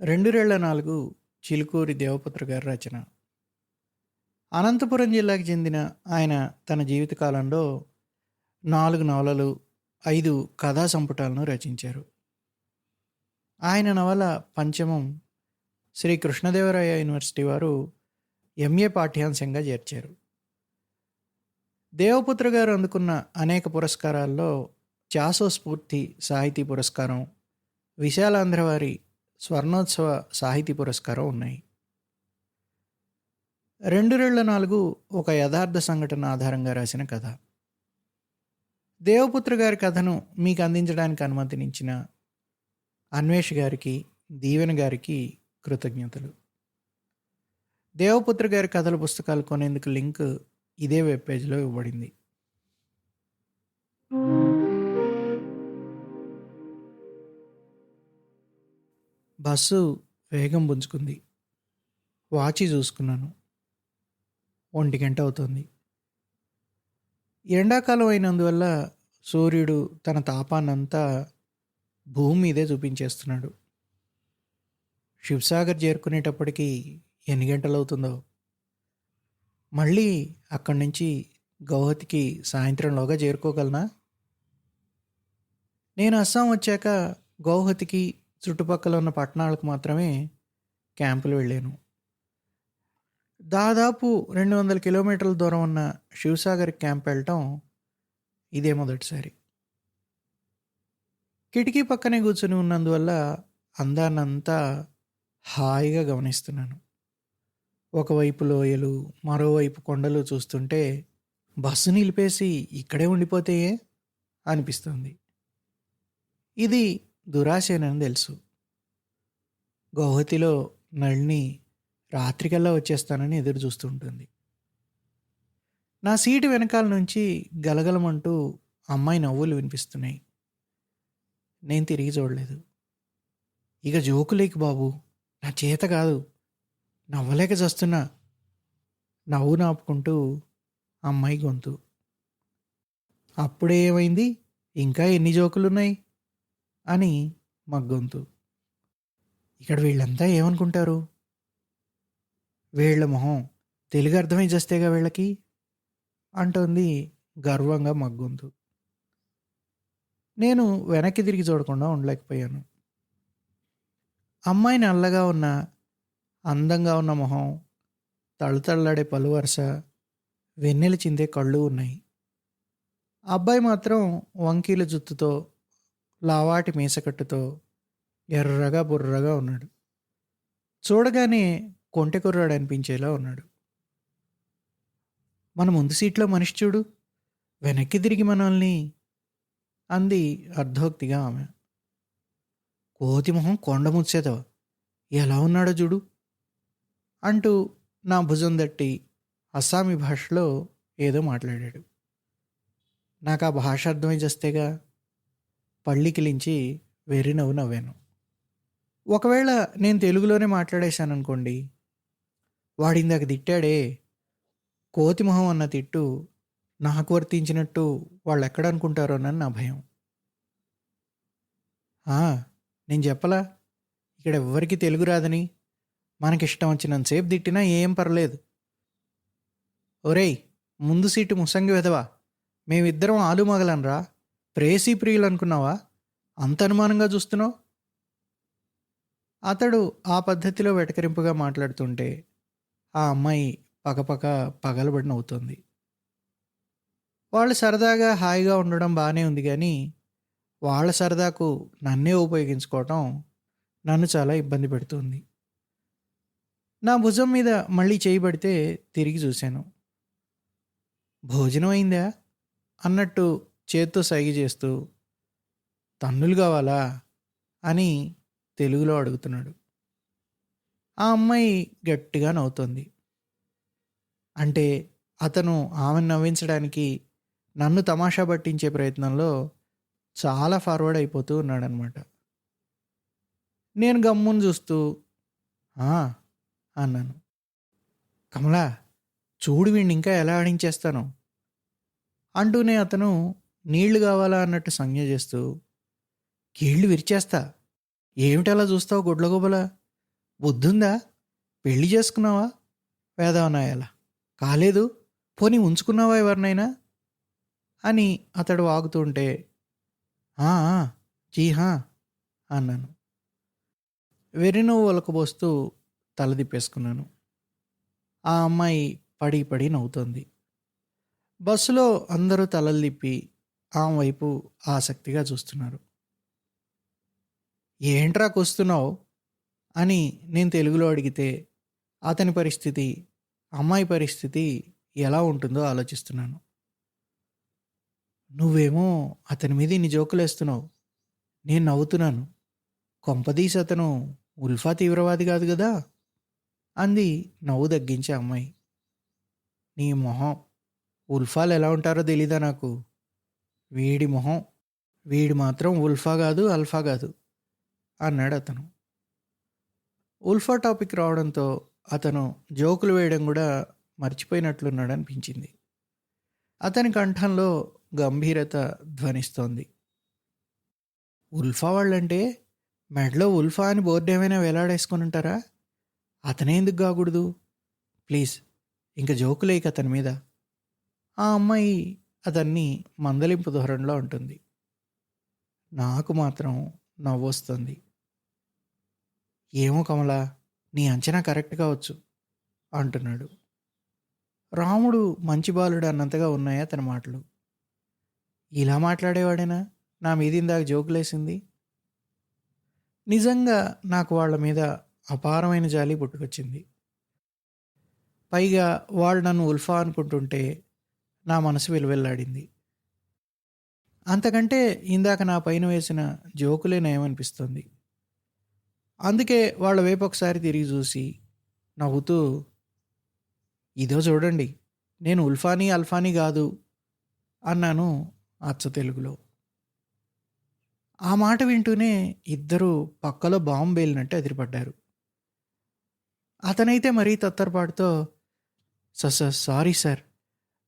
రెండురేళ్ళ నాలుగు చిలుకూరి దేవపుత్ర గారి రచన. అనంతపురం జిల్లాకు చెందిన ఆయన తన జీవితకాలంలో నాలుగు నవలలు ఐదు కథా సంపుటాలను రచించారు. ఆయన నవల పంచమం శ్రీ కృష్ణదేవరాయ యూనివర్సిటీ వారు ఎంఏ పాఠ్యాంశంగా చేర్చారు. దేవపుత్ర గారు అందుకున్న అనేక పురస్కారాల్లో చాసో స్ఫూర్తి సాహితీ పురస్కారం విశాలాంధ్ర వారి స్వర్ణోత్సవ సాహితీ పురస్కారం ఉన్నాయి. రెండు రెళ్ళ నాలుగు ఒక యథార్థ సంఘటన ఆధారంగా రాసిన కథ. దేవపుత్ర గారి కథను మీకు అందించడానికి అనుమతినిచ్చిన అన్వేష్ గారికి దీవెన గారికి కృతజ్ఞతలు. దేవపుత్ర గారి కథల పుస్తకాలు కొనేందుకు లింక్ ఇదే వెబ్ పేజ్లో ఇవ్వబడింది. బస్సు వేగం పుంజుకుంది. వాచి చూసుకున్నాను. ఒంటి గంట అవుతుంది. ఎండాకాలం అయినందువల్ల సూర్యుడు తన తాపాన్నంతా భూమి మీదే చూపించేస్తున్నాడు. శివసాగర్ చేరుకునేటప్పటికి ఎన్ని గంటలు అవుతుందో మళ్ళీ అక్కడి నుంచి గౌహతికి సాయంత్రంలోగా చేరుకోగలనా? నేను అస్సాం వచ్చాక గౌహతికి చుట్టుపక్కల ఉన్న పట్టణాలకు మాత్రమే క్యాంపులు వెళ్ళాను. దాదాపు రెండు వందల కిలోమీటర్ల దూరం ఉన్న శివసాగర్ క్యాంప్ వెళ్ళటం ఇదే మొదటిసారి. కిటికీ పక్కనే కూర్చొని ఉన్నందువల్ల అందాన్నంతా హాయిగా గమనిస్తున్నాను. ఒకవైపు లోయలు మరోవైపు కొండలు చూస్తుంటే బస్సు నిలిపేసి ఇక్కడే ఉండిపోతే అనిపిస్తుంది. ఇది దురాశేనని తెలుసు. గౌహతిలో నళిని రాత్రికల్లా వచ్చేస్తానని ఎదురు చూస్తుంటుంది నా సీటు వెనకాల నుంచి గలగలమంటూ అమ్మాయి నవ్వులు వినిపిస్తున్నాయి. నేను తిరిగి చూడలేదు. ఇక జోకులేకి బాబు నా చేత కాదు. నవ్వలేక చస్తున్నా నవ్వు నాపుకుంటూ అమ్మాయి గొంతు. అప్పుడే ఏమైంది ఇంకా ఎన్ని జోకులున్నాయి? అని మా గొంతు. ఇక్కడ వీళ్ళంతా ఏమనుకుంటారు? వీళ్ళ మొహం తెలుగు అర్థమై చేస్తేగా వీళ్ళకి? అంటోంది గర్వంగా మగ్గొంతు నేను వెనక్కి తిరిగి చూడకుండా ఉండలేకపోయాను. అమ్మాయి నల్లగా ఉన్న అందంగా ఉన్న మొహం తళుతళాడే పలు వరుస వెన్నెల చిందే కళ్ళు ఉన్నాయి. అబ్బాయి మాత్రం వంకీల జుత్తుతో లావాటి మీసకట్టుతో ఎర్రగా బుర్రగా ఉన్నాడు. చూడగానే కొంటె కుర్రాడు అనిపించేలా ఉన్నాడు. మన ముందు సీట్లో మనిషి చూడు వెనక్కి తిరిగి మనల్ని అంది అర్ధోక్తిగా ఆమె. కోతి మొహం కొండ ముచ్చేదవ? ఎలా ఉన్నాడో చూడు అంటూ నా భుజం తట్టి అస్సామీ భాషలో ఏదో మాట్లాడాడు. నాకు ఆ భాష అర్థమై చేస్తేగా పళ్ళికిలించి వెర్రి నవ్వు నవ్వాను. ఒకవేళ నేను తెలుగులోనే మాట్లాడేశాను అనుకోండి వాడి ఇందాక తిట్టాడే కోతి మొహం అన్న తిట్టు నాకు వర్తించినట్టు వాళ్ళు ఎక్కడ అనుకుంటారోనని నా భయం. నేను చెప్పలా? ఇక్కడ ఎవ్వరికి తెలుగు రాదని? మనకిష్టం వచ్చినంతసేపు తిట్టినా ఏం పర్లేదు. ఒరేయ్ ముందు సీటు ముసంగి వెదవా? మేమిద్దరం ఆలుమగలనరా ప్రేసీ ప్రియులు అనుకున్నావా అంత అనుమానంగా చూస్తున్నావు? అతడు ఆ పద్ధతిలో వెటకరింపుగా మాట్లాడుతుంటే ఆ అమ్మాయి పకపక పగలబడి నవ్వుతుంది వాళ్ళు సరదాగా హాయిగా ఉండడం బాగానే ఉంది కానీ వాళ్ళ సరదాకు నన్నే ఉపయోగించుకోవటం నన్ను చాలా ఇబ్బంది పెడుతుంది. నా భుజం మీద మళ్ళీ చేయబడితే తిరిగి చూశాను. భోజనం అయిందా? అన్నట్టు చేత్తో సైగ చేస్తూ తన్నులు కావాలా? అని తెలుగులో అడుగుతున్నాడు. ఆ అమ్మాయి గట్టిగా నవ్వుతోంది. అంటే అతను ఆమెను నవ్వించడానికి నన్ను తమాషా పట్టించే ప్రయత్నంలో చాలా ఫార్వర్డ్ అయిపోతూ ఉన్నాడనమాట. నేను గమ్మును చూస్తూ అన్నాను. కమలా చూడు వీడిని ఇంకా ఎలా ఆడించేస్తాను అంటూనే అతను నీళ్ళు కావాలా అన్నట్టు సంజ్ఞ చేస్తూ కీళ్ళు విరిచేస్తా. ఏమిటి చూస్తావు గుడ్లగొబల బుద్ధుందా? పెళ్ళి చేసుకున్నావా? వేదవనాయాల. కాలేదు. పోనీ ఉంచుకున్నావా ఎవరినైనా? అని అతడు వాగుతుంటే "ఆ, జీ హా అన్నాను. వెర్రినవ్వు ఒలకబోస్తూ తలదిప్పేసుకున్నాను ఆ అమ్మాయి పడి పడి నవ్వుతోంది. బస్సులో అందరూ తలలు తిప్పి ఆమె వైపు ఆసక్తిగా చూస్తున్నారు. ఏంట్రా కొస్తున్నావు? అని నేను తెలుగులో అడిగితే అతని పరిస్థితి అమ్మాయి పరిస్థితి ఎలా ఉంటుందో ఆలోచిస్తున్నాను. నువ్వేమో అతని మీద ఇన్ని జోకులేస్తున్నావు నేను నవ్వుతున్నాను. కొంపదీసి అతను ఉల్ఫా తీవ్రవాది కాదు కదా? అంది నవ్వు తగ్గించే అమ్మాయి. నీ మొహం ఉల్ఫాలు ఎలా ఉంటారో తెలీదా నాకు? వీడి మొహం వీడి మాత్రం ఉల్ఫా కాదు అల్ఫా కాదు అన్నాడు అతను. ఉల్ఫా టాపిక్ రావడంతో అతను జోకులు వేయడం కూడా మర్చిపోయినట్లున్నాడు అనిపించింది. అతని కంఠంలో గంభీరత ధ్వనిస్తోంది. ఉల్ఫా వాళ్ళంటే మెడలో ఉల్ఫా అని బోర్డు ఏమైనా వేలాడేసుకొని ఉంటారా? అతనే ఎందుకు కాకూడదు? ప్లీజ్ ఇంక జోకులేక అతని మీద. ఆ అమ్మాయి అదన్నీ మందలింపు ధోరణిలో ఉంటుంది. నాకు మాత్రం నవ్వొస్తుంది. ఏమో కమల నీ అంచనా కరెక్ట్ కావచ్చు అంటున్నాడు. రాముడు మంచి బాలుడు అన్నంతగా ఉన్నాయా తన మాటలు? ఇలా మాట్లాడేవాడేనా? నా మీద ఇందాక జోకులేసింది? నిజంగా నాకు వాళ్ళ మీద అపారమైన జాలి పుట్టుకొచ్చింది. పైగా వాళ్ళు నన్ను ఉల్ఫా అనుకుంటుంటే నా మనసు విలువెల్లాడింది. అంతకంటే ఇందాక నా పైన వేసిన జోకులే నయమనిపిస్తుంది. అందుకే వాళ్ళ వైపు ఒకసారి తిరిగి చూసి నవ్వుతూ ఇదో చూడండి నేను ఉల్ఫానీ అల్ఫానీ కాదు అన్నాను అచ్చ తెలుగులో. ఆ మాట వింటూనే ఇద్దరు పక్కలో బాంబు వేలినట్టు ఎదిరిపడ్డారు. అతనైతే మరీ తత్తరపాటుతో సార్ సార్ సారీ సార్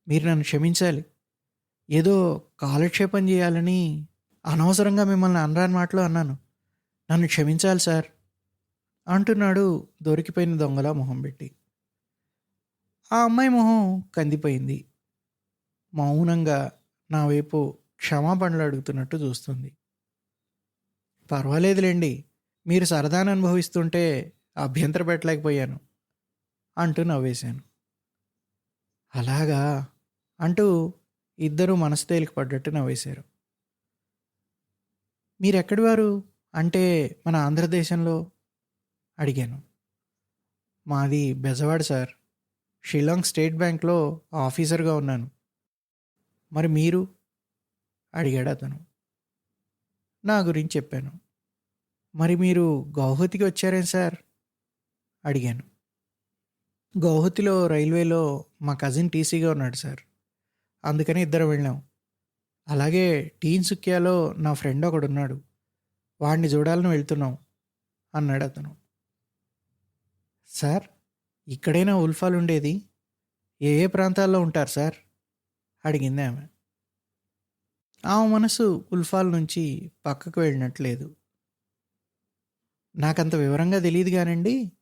మీరు నన్ను క్షమించాలి. ఏదో కాలక్షేపం చేయాలని అనవసరంగా మిమ్మల్ని అనరాని మాటలో అన్నాను. నన్ను క్షమించాలి సార్ అంటున్నాడు దొరికిపోయిన దొంగలా మొహం పెట్టి. ఆ అమ్మాయి మొహం కందిపోయింది. మౌనంగా నా వైపు క్షమాపణలు అడుగుతున్నట్టు చూస్తుంది. పర్వాలేదులేండి మీరు సరదాను అనుభవిస్తుంటే అభ్యంతర పెట్టలేకపోయాను అంటూ నవ్వేశాను. అలాగా అంటూ ఇద్దరూ మనసు తేలిక పడ్డట్టు నవ్వేశారు మీరెక్కడి వారు? అంటే మన ఆంధ్రదేశంలో అడిగాను. మాది బెజవాడ సార్. షిలాంగ్ స్టేట్ బ్యాంక్లో ఆఫీసర్గా ఉన్నాను. మరి మీరు? అడిగాడు అతను. నా గురించి చెప్పాను. మరి మీరు గౌహతికి వచ్చారేం సార్? అడిగాను. గౌహతిలో రైల్వేలో మా కజిన్ టీసీగా ఉన్నాడు సార్. అందుకని ఇద్దరం వెళ్ళాం. అలాగే టీన్ సుక్యాలో నా ఫ్రెండ్ ఒకడు ఉన్నాడు. వాడిని చూడాలని వెళ్తున్నాం అన్నాడు అతను. సార్ ఇక్కడైనా ఉల్ఫాలు ఉండేది? ఏ ఏ ప్రాంతాల్లో ఉంటారు సార్? అడిగింది ఆమె. ఆమె మనసు ఉల్ఫాల్ నుంచి పక్కకు వెళ్ళినట్లేదు. నాకంత వివరంగా తెలియదు కానండి.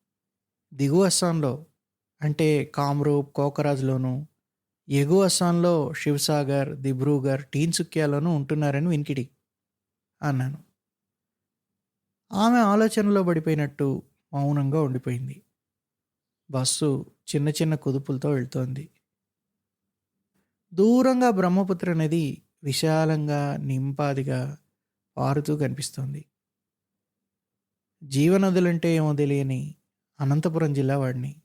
దిగువ అస్సాంలో అంటే కామ్రూప్ కోకరాజ్లోను ఎగువ అస్సాంలో శివసాగర్ దిబ్రూగర్ టీన్సుక్యాలోనూ ఉంటున్నారని వినికిడి అన్నాను. ఆమె ఆలోచనలో పడిపోయినట్టు మౌనంగా ఉండిపోయింది. బస్సు చిన్న చిన్న కుదుపులతో వెళ్తోంది. దూరంగా బ్రహ్మపుత్ర నది విశాలంగా నింపాదిగా పారుతూ కనిపిస్తోంది. జీవనదులంటే ఏమో తెలియని అనంతపురం జిల్లా వాడిని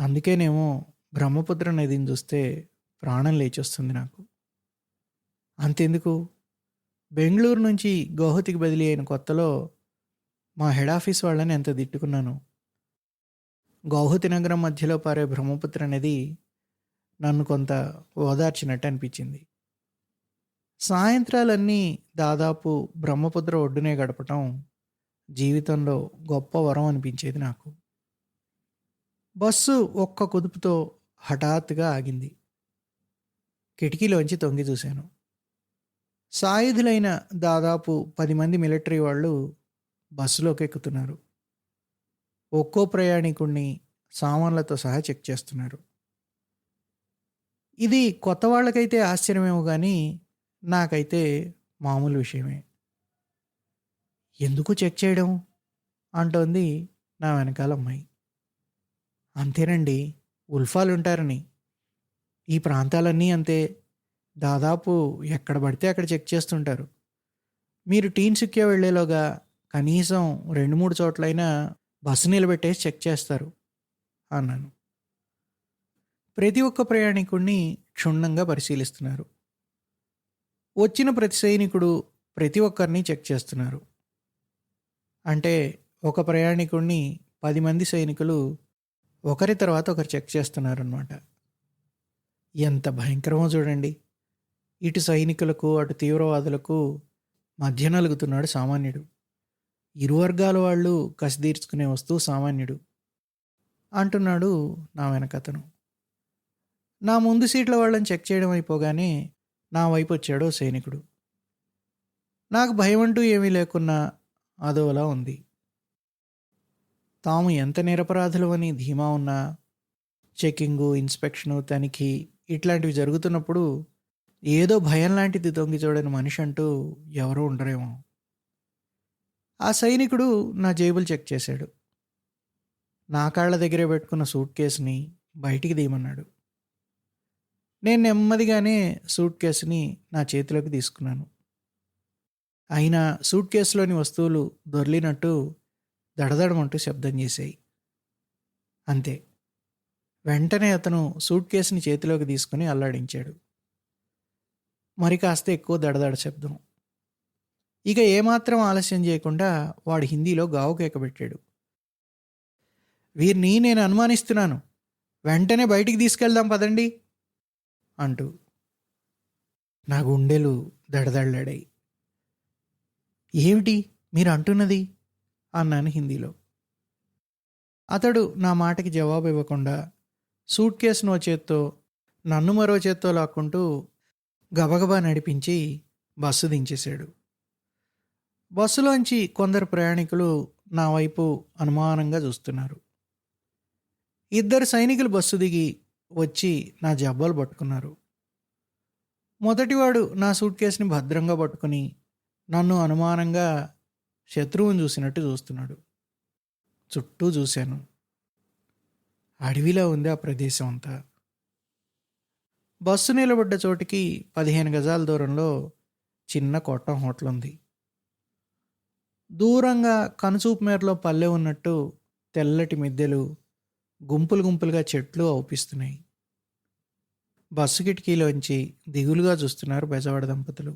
అందుకేనేమో బ్రహ్మపుత్ర నదిని చూస్తే ప్రాణం లేచొస్తుంది నాకు. అంతెందుకు? బెంగళూరు నుంచి గౌహతికి బదిలీ అయిన కొత్తలో మా హెడ్ ఆఫీస్ వాళ్ళని ఎంత తిట్టుకున్నాను. గౌహతి నగరం మధ్యలో పారే బ్రహ్మపుత్ర నది నన్ను కొంత ఓదార్చినట్టు అనిపించింది. సాయంత్రాలన్నీ దాదాపు బ్రహ్మపుత్ర ఒడ్డునే గడపటం జీవితంలో గొప్ప వరం అనిపించేది నాకు. బస్సు ఒక్క కుదుపుతో హఠాత్తుగా ఆగింది. కిటికీలోంచి తొంగి చూశాను. సాయుధులైన దాదాపు పది మంది మిలిటరీ వాళ్ళు బస్సులోకి ఎక్కుతున్నారు ఒక్కో ప్రయాణికుడిని సామాన్లతో సహా చెక్ చేస్తున్నారు. ఇది కొత్త వాళ్ళకైతే ఆశ్చర్యమేమో కానీ నాకైతే మామూలు విషయమే. ఎందుకు చెక్ చేయడం? అంటోంది నా వెనకాల అమ్మాయి. అంతేనండి. ఉల్ఫాలు ఉంటారని ఈ ప్రాంతాలన్నీ అంతే. దాదాపు ఎక్కడ పడితే అక్కడ చెక్ చేస్తుంటారు. మీరు టీన్సుక్యా వెళ్ళేలోగా కనీసం రెండు మూడు చోట్లైనా బస్సు నిలబెట్టేసి చెక్ చేస్తారు అన్నాను. ప్రతి ఒక్క ప్రయాణికుడిని క్షుణ్ణంగా పరిశీలిస్తున్నారు. వచ్చిన ప్రతి సైనికుడు ప్రతి ఒక్కరిని చెక్ చేస్తున్నారు. అంటే ఒక ప్రయాణికుడిని పది మంది సైనికులు ఒకరి తర్వాత ఒకరు చెక్ చేస్తున్నారనమాట ఎంత భయంకరమో చూడండి. ఇటు సైనికులకు అటు తీవ్రవాదులకు మధ్య నలుగుతున్నాడు సామాన్యుడు. ఇరు వర్గాల వాళ్ళు కసి తీర్చుకునే వస్తువు సామాన్యుడు. అంటున్నాడు నా వెనకతను నా ముందు సీట్ల వాళ్ళని చెక్ చేయడం అయిపోగానే నా వైపు వచ్చాడు సైనికుడు. నాకు భయం అంటూ ఏమీ లేకున్నా అదోలా ఉంది. తాము ఎంత నిరపరాధులు అని ధీమా ఉన్నా చెకింగు ఇన్స్పెక్షను తనిఖీ ఇట్లాంటివి జరుగుతున్నప్పుడు ఏదో భయం లాంటిది దొంగి చూడని మనిషి అంటూ ఎవరూ ఉండరేమో. ఆ సైనికుడు నా జేబులు చెక్ చేశాడు. నా కాళ్ళ దగ్గరే పెట్టుకున్న సూట్ కేసుని బయటికి తీయమన్నాడు. నేను నెమ్మదిగానే సూట్ కేసుని నా చేతిలోకి తీసుకున్నాను. అయినా సూట్ కేసులోని వస్తువులు దొర్లినట్టు దడదడమంటూ శబ్దం చేశాయి అంతే. వెంటనే అతను సూట్ కేసుని చేతిలోకి తీసుకుని అల్లాడించాడు. మరి కాస్త ఎక్కువ దడదడ శబ్దం. ఇక ఏమాత్రం ఆలస్యం చేయకుండా వాడు హిందీలో గావు కేకబెట్టాడు వీరిని నేను అనుమానిస్తున్నాను. వెంటనే బయటికి తీసుకెళ్దాం పదండి అంటూ. నా గుండెలు దడదళ్ళాడాయి ఏమిటి? మీరు అంటున్నది అన్నాను హిందీలో. అతడు నా మాటకి జవాబు ఇవ్వకుండా సూట్ కేసును ఓ చేత్తో నన్ను మరో చేత్తో లాక్కుంటూ గబగబా నడిపించి బస్సు దించేశాడు. బస్సులోంచి కొందరు ప్రయాణికులు నా వైపు అనుమానంగా చూస్తున్నారు. ఇద్దరు సైనికులు బస్సు దిగి వచ్చి నా జబ్బాలు పట్టుకున్నారు. మొదటివాడు నా సూట్ కేసుని భద్రంగా పట్టుకుని నన్ను అనుమానంగా శత్రువుని చూసినట్టు చూస్తున్నాడు. చుట్టూ చూశాను. అడవిలా ఉంది ఆ ప్రదేశం అంతా. బస్సు నిలబడ్డ చోటికి పదిహేను గజాల దూరంలో చిన్న కొట్టం హోటల్ ఉంది దూరంగా కనుచూపు మేరలో పల్లె ఉన్నట్టు తెల్లటి మిద్దెలు గుంపులు గుంపులుగా చెట్లు అవుపిస్తున్నాయి బస్సు కిటికీలోంచి దిగులుగా చూస్తున్నారు బెజవాడ దంపతులు.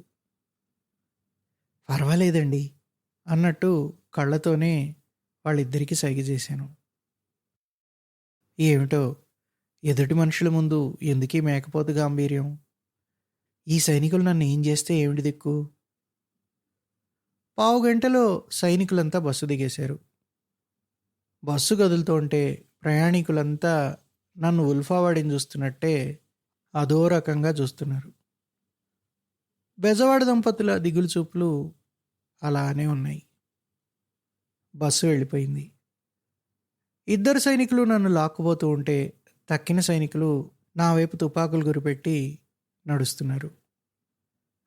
పర్వాలేదండి. అన్నట్టు కళ్ళతోనే వాళ్ళిద్దరికీ సైగ చేశాను. ఏమిటో? ఎదుటి మనుషుల ముందు ఎందుకీ మేకపోతు గాంభీర్యం? ఈ సైనికులు నన్ను ఏం చేస్తే ఏమిటి దిక్కు? పావు గంటలో సైనికులంతా బస్సు దిగేశారు. బస్సు కదులుతుంటే ప్రయాణికులంతా నన్ను ఉల్ఫావాడిని చూస్తున్నట్టే అదో రకంగా చూస్తున్నారు. బెజవాడ దంపతుల దిగులు చూపులు అలానే ఉన్నాయి. బస్సు వెళ్ళిపోయింది. ఇద్దరు సైనికులు నన్ను లాక్కుపోతూ ఉంటే తక్కిన సైనికులు నా వైపు తుపాకులు గురిపెట్టి నడుస్తున్నారు.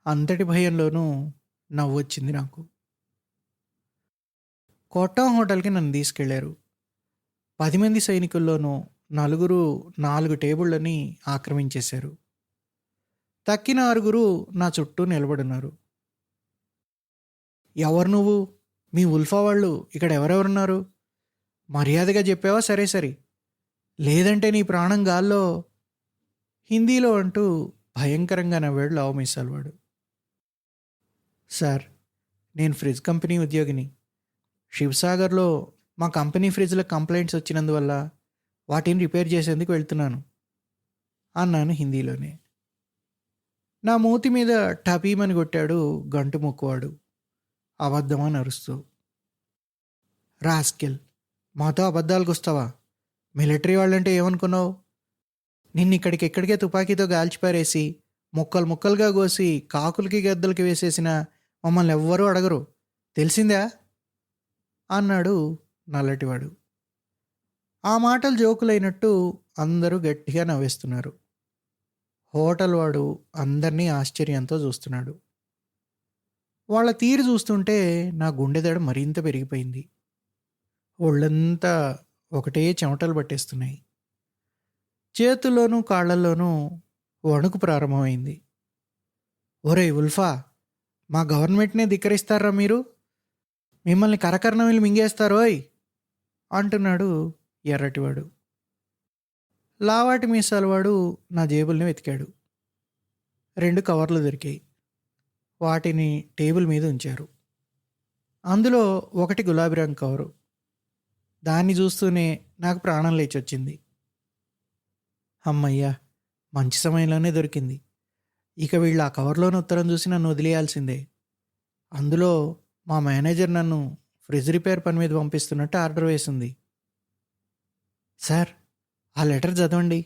అంతటి భయంలోనూ నవ్వొచ్చింది నాకు. కోటా హోటల్కి నన్ను తీసుకెళ్ళారు. పది మంది సైనికుల్లోనూ నలుగురు నాలుగు టేబుళ్ళని ఆక్రమించేశారు. తక్కిన ఆరుగురు నా చుట్టూ నిలబడున్నారు. ఎవరు నువ్వు? మీ ఉల్ఫా వాళ్ళు ఇక్కడ ఎవరెవరున్నారు? మర్యాదగా చెప్పావా? సరే సరే. లేదంటే నీ ప్రాణం గాల్లో? హిందీలో అంటూ భయంకరంగా నవ్వాడు లావు మీసాలవాడు సార్ నేను ఫ్రిడ్జ్ కంపెనీ ఉద్యోగిని. శివసాగర్లో మా కంపెనీ ఫ్రిడ్జ్లో కంప్లైంట్స్ వచ్చినందువల్ల వాటిని రిపేర్ చేసేందుకు వెళ్తున్నాను అన్నాను హిందీలోనే. నా మూతి మీద టపీమని కొట్టాడు గంటు మొక్కువాడు అబద్ధమని అరుస్తూ. రాస్కిల్ మాతో అబద్ధాలకు వస్తావా మిలిటరీ వాళ్ళంటే ఏమనుకున్నావు? నిన్ను ఇక్కడికి ఎక్కడికే తుపాకీతో గాల్చిపారేసి ముక్కలు ముక్కలుగా కోసి కాకులకి గద్దలకి వేసేసిన మమ్మల్ని ఎవ్వరూ అడగరు. తెలిసిందా? అన్నాడు నల్లటివాడు. ఆ మాటలు జోకులైనట్టు అందరూ గట్టిగా నవ్వేస్తున్నారు. హోటల్ వాడు అందరినీ ఆశ్చర్యంతో చూస్తున్నాడు. వాళ్ళ తీరు చూస్తుంటే నా గుండెదడ మరింత పెరిగిపోయింది. ఒళ్ళంతా ఒకటే చెమటలు పట్టేస్తున్నాయి. చేతుల్లోనూ కాళ్ళల్లోనూ వణుకు ప్రారంభమైంది. ఒరే ఉల్ఫా మా గవర్నమెంట్నే ధిక్కరిస్తారా మీరు? మిమ్మల్ని కరకర్ణమిల్లు మింగేస్తారోయ్ అంటున్నాడు ఎర్రటివాడు. లావాటి మీసాలవాడు నా జేబుల్ని వెతికాడు. రెండు కవర్లు దొరికాయి. వాటిని టేబుల్ మీద ఉంచారు. అందులో ఒకటి గులాబీ రంగు కవరు. దాన్ని చూస్తూనే నాకు ప్రాణం లేచొచ్చింది. అమ్మయ్యా మంచి సమయంలోనే దొరికింది. ఇక వీళ్ళు ఆ కవర్లోని ఉత్తరం చూసి నన్ను వదిలేయాల్సిందే. అందులో మా మేనేజర్ నన్ను ఫ్రిడ్జ్ రిపేర్ పని మీద పంపిస్తున్నట్టు ఆర్డర్ వేసింది. సార్ ఆ లెటర్ చదవండి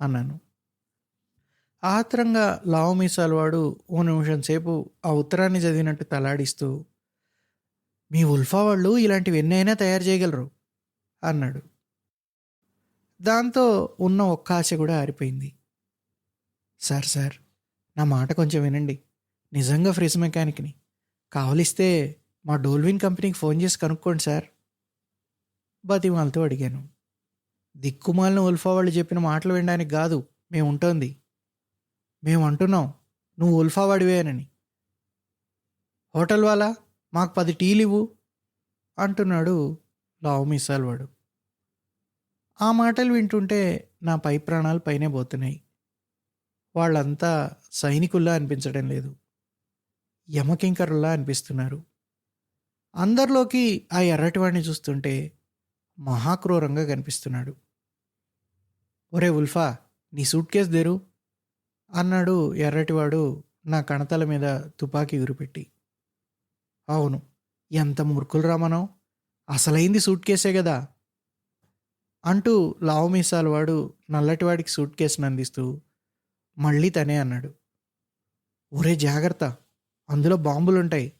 అన్నాను. ఆత్రంగా లావు మీసాల వాడు ఓ నిమిషం సేపు ఆ ఉత్తరాన్ని చదివినట్టు తలాడిస్తూ మీ ఉల్ఫా వాళ్ళు ఇలాంటివి ఎన్నైనా తయారు చేయగలరు అన్నాడు. దాంతో ఉన్న ఒక్క ఆశ కూడా ఆరిపోయింది. సార్ సార్ నా మాట కొంచెం వినండి. నిజంగా ఫ్రిజ్ మెకానిక్ని. కావలిస్తే మా డోల్విన్ కంపెనీకి ఫోన్ చేసి కనుక్కోండి సార్ బతిమాలతో అడిగాను. దిక్కుమాలిన ఉల్ఫా వాళ్ళు చెప్పిన మాటలు వినడానికి కాదు మేము ఉంటుంది మేము అంటున్నాం నువ్వు ఉల్ఫా వాడివేనని హోటల్ వాళ్ళ? మాకు పది టీలు ఇవ్వు అంటున్నాడు లావు మిసాల్ వాడు. ఆ మాటలు వింటుంటే నా పై ప్రాణాలు పైనే పోతున్నాయి. వాళ్ళంతా సైనికుల్లా అనిపించడం లేదు. యమకింకరుల్లా అనిపిస్తున్నారు. అందరిలోకి ఆ ఎర్రటివాడిని చూస్తుంటే మహాక్రూరంగా కనిపిస్తున్నాడు. ఒరే ఉల్ఫా నీ సూట్ కేసు దేరు అన్నాడు ఎర్రటివాడు నా కణతల మీద తుపాకీ గురిపెట్టి. అవును ఎంత మూర్ఖులరా మనం. అసలైంది సూట్ కేసే కదా అంటూ లావు మీసాల వాడు నల్లటివాడికి సూట్ కేసును అందిస్తూ మళ్ళీ తనే అన్నాడు. ఒరే జాగ్రత్త అందులో బాంబులుంటాయి.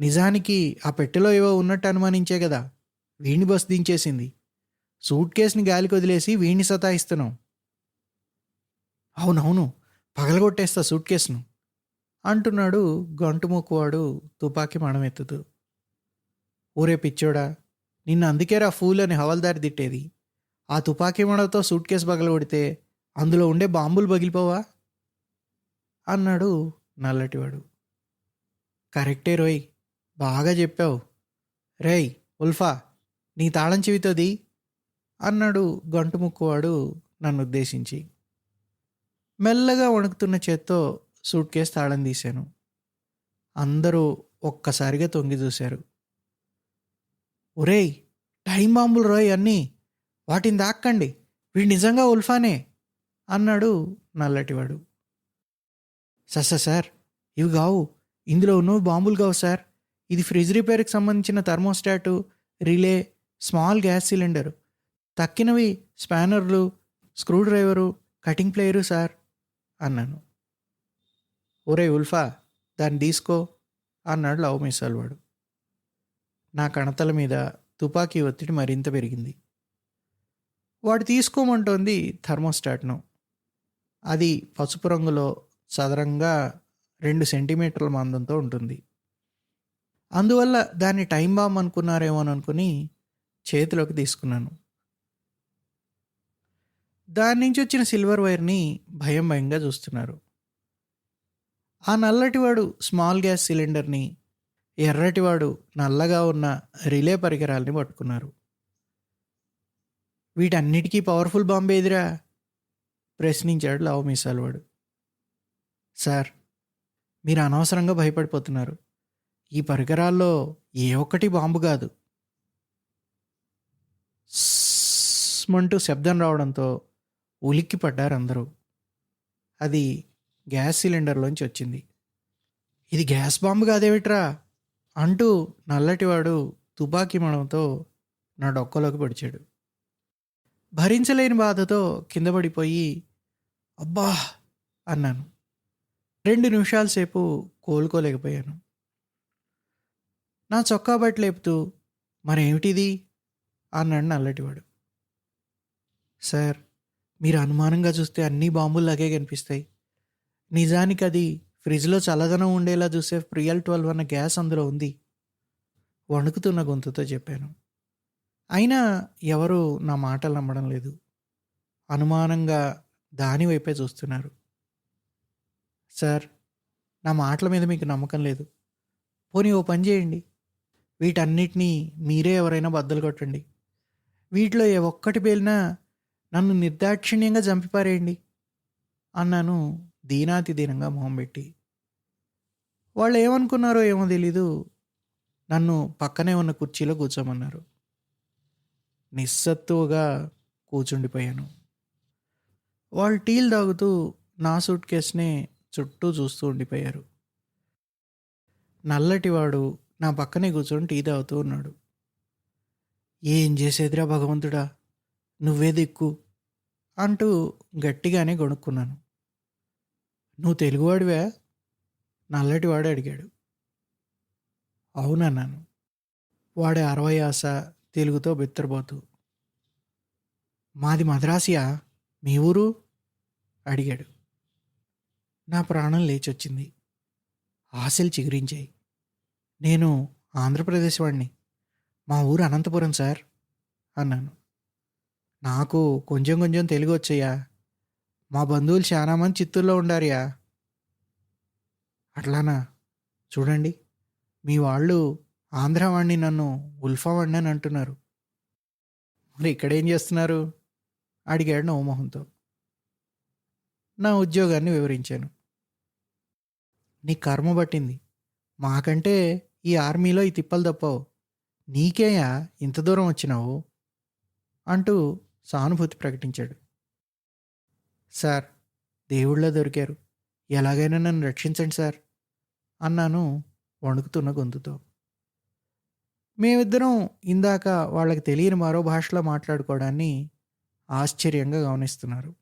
నిజానికి ఆ పెట్టెలో ఏవో ఉన్నట్టు అనుమానించే కదా వీణి బస్ దించేసింది. సూట్ కేసుని గాలికి వదిలేసి వీణ్ణి సతాయిస్తున్నాం. అవునవును పగలగొట్టేస్తా సూట్ కేసును అంటున్నాడు గంటుమూకువాడు తుపాకీ మణమెత్తుతూ. ఊరే పిచ్చోడా నిన్న అందుకేరా ఫూల్ అని హవల్దారి తిట్టేది. ఆ తుపాకీ మడతో సూట్ కేసు పగలగొడితే అందులో ఉండే బాంబులు పగిలిపోవా? అన్నాడు నల్లటివాడు. కరెక్టే రోయ్ బాగా చెప్పావు. రేయ్ ఉల్ఫా నీ తాళం చెవితోది అన్నాడు గంటుముక్కువాడు నన్ను ఉద్దేశించి మెల్లగా వణుకుతున్న చేత్తో సూట్ కేసు తాళం తీశాను. అందరూ ఒక్కసారిగా తొంగి చూశారు. ఒరేయ్ టైం బాంబులు రోయ్ అన్నీ. వాటిని దాక్కండి. వీడు నిజంగా ఉల్ఫానే అన్నాడు నల్లటివాడు. సస్స సార్ ఇవి కావు ఇందులో ఉన్నవి బాంబులు కావు సార్. ఇది ఫ్రిడ్జ్ రిపేర్కి సంబంధించిన thermostat relay small gas cylinder. తక్కినవి స్పానర్లు screwdriver cutting plier sir. అన్నాను. ఒరే ఉల్ఫా దాన్ని తీసుకో అన్నాడు లవ్ మిసాల్ వాడు నా కణతల మీద తుపాకీ ఒత్తిడి మరింత పెరిగింది. వాడు తీసుకోమంటోంది థర్మోస్టాట్ను. అది పసుపు రంగులో సదరంగా రెండు సెంటీమీటర్ల మందంతో ఉంటుంది. అందువల్ల దాన్ని టైం బాంబ్ అనుకున్నారేమో అనుకుని చేతిలోకి తీసుకున్నాను. దాని నుంచి వచ్చిన సిల్వర్ వైర్ని భయం భయంగా చూస్తున్నారు. ఆ నల్లటివాడు స్మాల్ గ్యాస్ సిలిండర్ని ఎర్రటివాడు నల్లగా ఉన్న రిలే పరికరాల్ని పట్టుకున్నారు. వీటన్నిటికీ పవర్ఫుల్ బాంబే ఎదిరా ప్రశ్నించాడు లావు మీసాలవాడు. సార్ మీరు అనవసరంగా భయపడిపోతున్నారు. ఈ పరికరాల్లో ఏ ఒక్కటి బాంబు కాదు. స్మంటూ శబ్దం రావడంతో ఉలిక్కి పడ్డారు అందరూ. అది గ్యాస్ సిలిండర్లోంచి వచ్చింది. ఇది గ్యాస్ బాంబు కాదేమిట్రా? అంటూ నల్లటివాడు తుపాకీ మణంతో నా డొక్కలోకి పడిచాడు. భరించలేని బాధతో కింద పడిపోయి అబ్బా అన్నాను. రెండు నిమిషాల సేపు కోలుకోలేకపోయాను. నా చొక్కా బట్టి లేపుతూ మరేమిటిది? అన్నాడు నల్లటివాడు. సార్ మీరు అనుమానంగా చూస్తే అన్ని బాంబుల్లాగే కనిపిస్తాయి. నిజానికి అది ఫ్రిడ్జ్లో చల్లదనం ఉండేలా చూసే ప్రియల్ ట్వెల్వ్ అన్న గ్యాస్ అందులో ఉంది. వణుకుతున్న గొంతుతో చెప్పాను. అయినా ఎవరు నా మాటలు నమ్మడం లేదు. అనుమానంగా దాని వైపే చూస్తున్నారు. సార్ నా మాటల మీద మీకు నమ్మకం లేదు. పోనీ ఓ పని చేయండి. వీటన్నిటినీ మీరే ఎవరైనా బద్దలు కొట్టండి. వీటిలో ఏ ఒక్కటి పేలినా నన్ను నిర్దాక్షిణ్యంగా చంపిపారేయండి అన్నాను దీనాతి దీనంగా మొహం పెట్టి. వాళ్ళు ఏమనుకున్నారో ఏమో తెలీదు నన్ను పక్కనే ఉన్న కుర్చీలో కూర్చోమన్నారు. నిస్సత్తువుగా కూర్చుండిపోయాను వాళ్ళు టీలు తాగుతూ నా సూట్ కేసునే చుట్టూ చూస్తూ ఉండిపోయారు. నల్లటివాడు నా పక్కనే కూర్చొని టీ తాగుతూ ఉన్నాడు. ఏం చేసేదిరా భగవంతుడా? నువ్వే దిక్కు అంటూ గట్టిగానే గొణుక్కున్నాను. నువ్వు తెలుగువాడివే? నల్లటివాడు అడిగాడు. అవునన్నాను. వాడి అరవై ఆశ తెలుగుతో బిత్తరబోతూ మాది మద్రాసియా? మీ ఊరు? అడిగాడు. నా ప్రాణం లేచొచ్చింది. ఆశలు చిగురించాయి. నేను ఆంధ్రప్రదేశ్ వాడిని మా ఊరు అనంతపురం సార్ అన్నాను. నాకు కొంచెం కొంచెం తెలుగు వచ్చయ్యా మా బంధువులు చాలామంది చిత్తూరులో ఉండారియా? అట్లానా? చూడండి. మీ వాళ్ళు ఆంధ్ర నన్ను ఉల్ఫావాణ్ణి అని అంటున్నారు. మరి ఇక్కడేం చేస్తున్నారు? అడిగాడు నవమోహంతో నా ఉద్యోగాన్ని వివరించాను. నీ కర్మ పట్టింది. మాకంటే ఈ ఆర్మీలో ఈ తిప్పలు తప్పవు. నీకేయా ఇంత దూరం వచ్చినావు? అంటూ సానుభూతి ప్రకటించాడు. సార్ దేవుళ్ళ దొరికారు. ఎలాగైనా నన్ను రక్షించండి సార్ అన్నాను వణుకుతున్న గొంతుతో. మేమిద్దరం ఇందాక వాళ్ళకి తెలియని మరో భాషలో మాట్లాడుకోవడాన్ని ఆశ్చర్యంగా గమనిస్తున్నారు.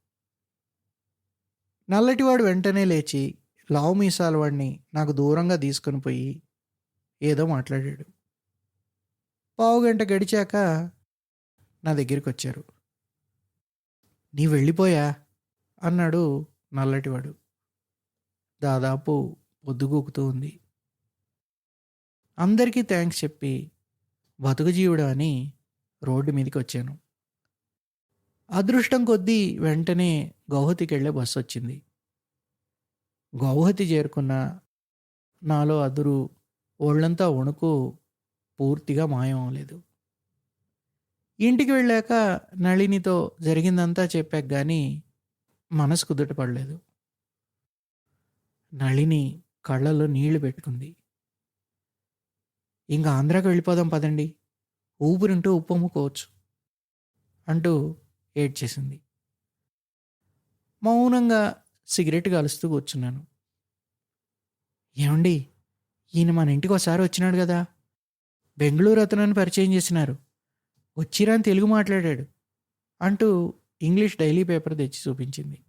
నల్లటివాడు వెంటనే లేచి లావు మీసాల వాడిని నాకు దూరంగా తీసుకొని పోయి ఏదో మాట్లాడాడు. పావు గంట గడిచాక నా దగ్గరికి వచ్చారు. నీ వెళ్ళిపోయా? అన్నాడు నల్లటివాడు. దాదాపు పొద్దుగూకుతూ ఉంది. అందరికీ థ్యాంక్స్ చెప్పి బతుకుజీవుడు అని రోడ్డు మీదకి వచ్చాను అదృష్టం కొద్దీ వెంటనే గౌహతికి వెళ్ళే బస్సు వచ్చింది గౌహతి చేరుకున్న నాలో అదురు ఒళ్ళంతా వణుకు పూర్తిగా మాయం అవ్వలేదు ఇంటికి వెళ్ళాక నళినితో జరిగిందంతా చెప్పాక కానీ మనసు కుదుటపడలేదు నళిని కళ్ళలో నీళ్ళు పెట్టుకుంది. ఇంకా ఆంధ్రాకి వెళ్ళిపోదాం పదండి. ఊపిరింటూ ఉప్పొమ్ముకోవచ్చు అంటూ ఏడ్చేసింది. మౌనంగా సిగరెట్ కలుస్తూ కూర్చున్నాను. ఏమండి ఈయన మన ఇంటికి ఒకసారి వచ్చినాడు కదా. బెంగళూరు అతనని పరిచయం చేసినారు. వచ్చిరాని తెలుగు మాట్లాడాడు. అంటూ ఇంగ్లీష్ డైలీ పేపర్ తెచ్చి చూపించింది.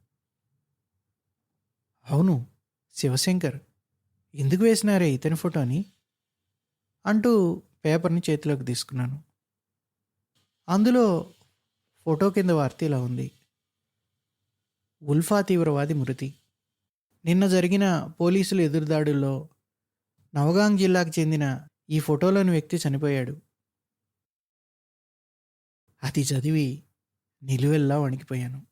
అవును శివశంకర్. ఎందుకు వేసినారే ఇతని ఫోటోని అంటూ పేపర్ని చేతిలోకి తీసుకున్నాను. అందులో ఫోటో కింద వార్త ఇలా ఉంది. ఉల్ఫా తీవ్రవాది మృతి. నిన్న జరిగిన పోలీసుల ఎదురుదాడుల్లో నవగాంగ్ జిల్లాకు చెందిన ఈ ఫోటోలోని వ్యక్తి చనిపోయాడు. అది చదివి నిలువెల్లా వణికిపోయాను.